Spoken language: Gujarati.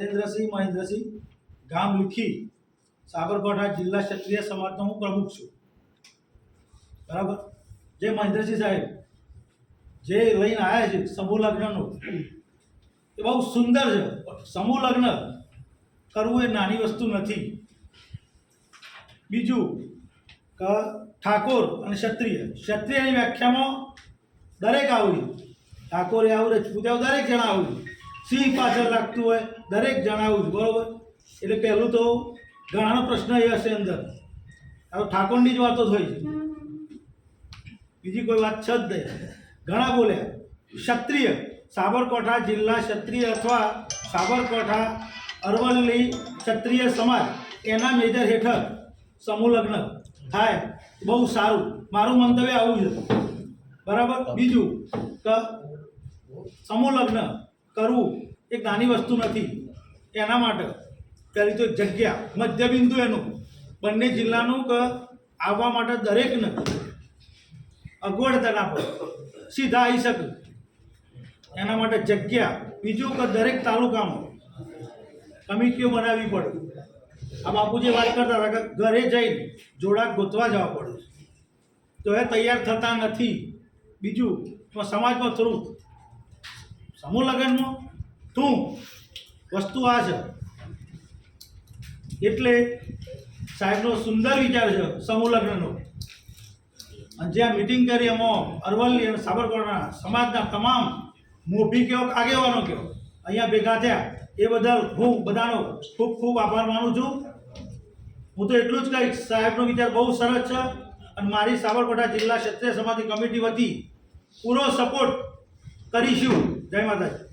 રાજેન્દ્રસિંહ મહેન્દ્રસિંહ ગામ લિખી, સાબરકાંઠા જિલ્લા ક્ષત્રિય સમાજનો હું પ્રમુખ છું. બરાબર? જે મહેન્દ્રસિંહ સાહેબ જે લઈને આવ્યા છે સમૂહ લગ્નનું, એ બહુ સુંદર છે. સમૂહ લગ્ન કરવું એ નાની વસ્તુ નથી. બીજું, કે, ઠાકોર અને ક્ષત્રિય. ક્ષત્રિયની વ્યાખ્યામાં દરેક આવડી. ઠાકોરે આવડે પૂજા દરેક જણા આવડે. સિંહ પાછળ લાગતું હોય, દરેક જણાવું બરોબર? એટલે પહેલું તો ઘણાનો પ્રશ્ન એ હશે અંદર. હવે ઠાકોરની જ વાતો થઈ છે. બીજી કોઈ વાત છે જ નહીં. ઘણા બોલ્યા, ક્ષત્રિય, સાબરકાંઠા જિલ્લા ક્ષત્રિય અથવા સાબરકાંઠા અરવલ્લી ક્ષત્રિય સમાજ, એના મેજર હેઠળ સમૂહ લગ્ન થાય, બહુ સારું. મારું મંતવ્ય આવું છે બરાબર? બીજું, કે, સમૂહ લગ્ન કરવું એક નાની વસ્તુ નથી. એના માટે પહેલી તો જગ્યા, મધ્યબિંદુ એનું. બંને જિલ્લાનું કે આવવા માટે દરેકને અગવડતા ના પડે. સીધા આવી શકે. એના માટે જગ્યા, બીજું કે દરેક તાલુકામાં કમિટીઓ બનાવવી પડે. આ બાપુજી વાત કરતા હતા કે ઘરે જઈને જોડા ગોતવા જવા પડે. તો એ તૈયાર થતા નથી. બીજું સમાજમાં થોડું સમૂહ લગ્નમાં તું વસ્તુ આ છે. એટલે સાહેબનો સુંદર વિચાર છે સમૂહ લગ્નનો. અને જ્યાં મિટિંગ કરી એમાં અરવલ્લી અને સાબરકાંઠા સમાજના તમામ મોભી કયો આગેવાનો કયો અહીંયા ભેગા થયા. એ બદલ હું બધાનો ખૂબ ખૂબ આભાર માનું છું. હું તો એટલું જ કહીશ, સાહેબનો વિચાર બહુ સરસ છે. અને મારી સાબરકાંઠા જિલ્લા ક્ષત્રિય સમાજની કમિટી વતી પૂરો સપોર્ટ કરીશું. જય માતાજી.